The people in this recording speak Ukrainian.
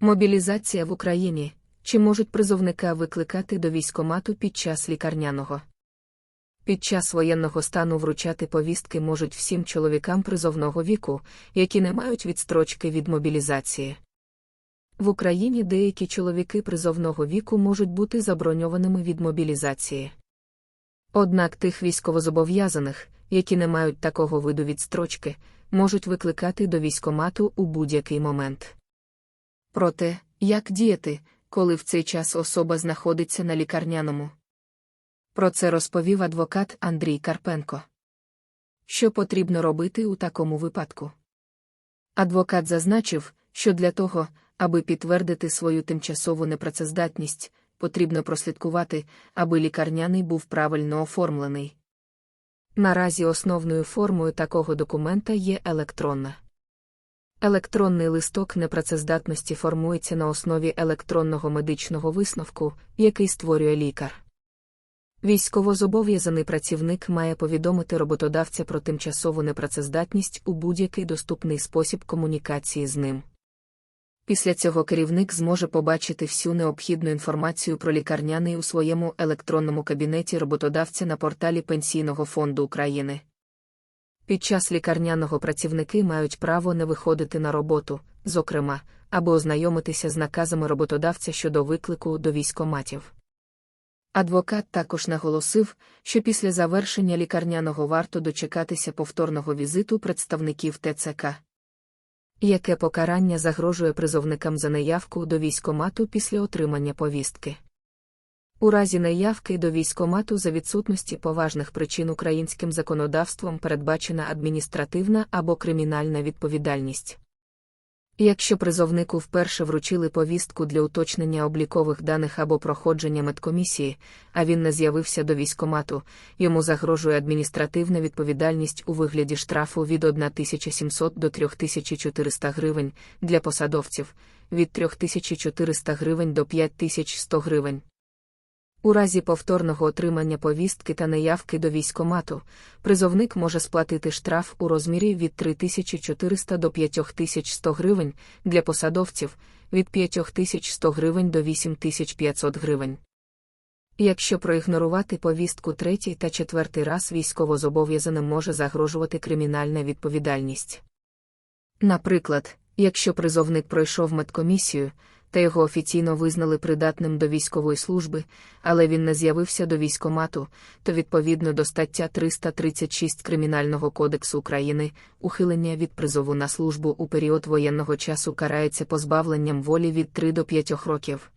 Мобілізація в Україні. Чи можуть призовника викликати до військомату під час лікарняного? Під час воєнного стану вручати повістки можуть всім чоловікам призовного віку, які не мають відстрочки від мобілізації. В Україні деякі чоловіки призовного віку можуть бути заброньованими від мобілізації. Однак тих військовозобов'язаних, які не мають такого виду відстрочки, можуть викликати до військомату у будь-який момент. Проте, як діяти, коли в цей час особа знаходиться на лікарняному? Про це розповів адвокат Андрій Карпенко. Що потрібно робити у такому випадку? Адвокат зазначив, що для того, аби підтвердити свою тимчасову непрацездатність, потрібно прослідкувати, аби лікарняний був правильно оформлений. Наразі основною формою такого документа є електронна. Електронний листок непрацездатності формується на основі електронного медичного висновку, який створює лікар. Військовозобов'язаний працівник має повідомити роботодавця про тимчасову непрацездатність у будь-який доступний спосіб комунікації з ним. Після цього керівник зможе побачити всю необхідну інформацію про лікарняний у своєму електронному кабінеті роботодавця на порталі Пенсійного фонду України. Під час лікарняного працівники мають право не виходити на роботу, зокрема, аби ознайомитися з наказами роботодавця щодо виклику до військоматів. Адвокат також наголосив, що після завершення лікарняного варто дочекатися повторного візиту представників ТЦК. Яке покарання загрожує призовникам за неявку до військомату після отримання повістки? У разі неявки до військомату за відсутності поважних причин українським законодавством передбачена адміністративна або кримінальна відповідальність. Якщо призовнику вперше вручили повістку для уточнення облікових даних або проходження медкомісії, а він не з'явився до військомату, йому загрожує адміністративна відповідальність у вигляді штрафу від 1700 до 3400 гривень для посадовців, від 3400 гривень до 5100 гривень. У разі повторного отримання повістки та неявки до військомату, призовник може сплатити штраф у розмірі від 3400 до 5100 гривень для посадовців, від 5100 гривень до 8500 гривень. Якщо проігнорувати повістку третій та четвертий раз військовозобов'язаним може загрожувати кримінальна відповідальність. Наприклад, якщо призовник пройшов медкомісію, та його офіційно визнали придатним до військової служби, але він не з'явився до військомату, то відповідно до стаття 336 Кримінального кодексу України, ухилення від призову на службу у період воєнного часу карається позбавленням волі від 3 до 5 років.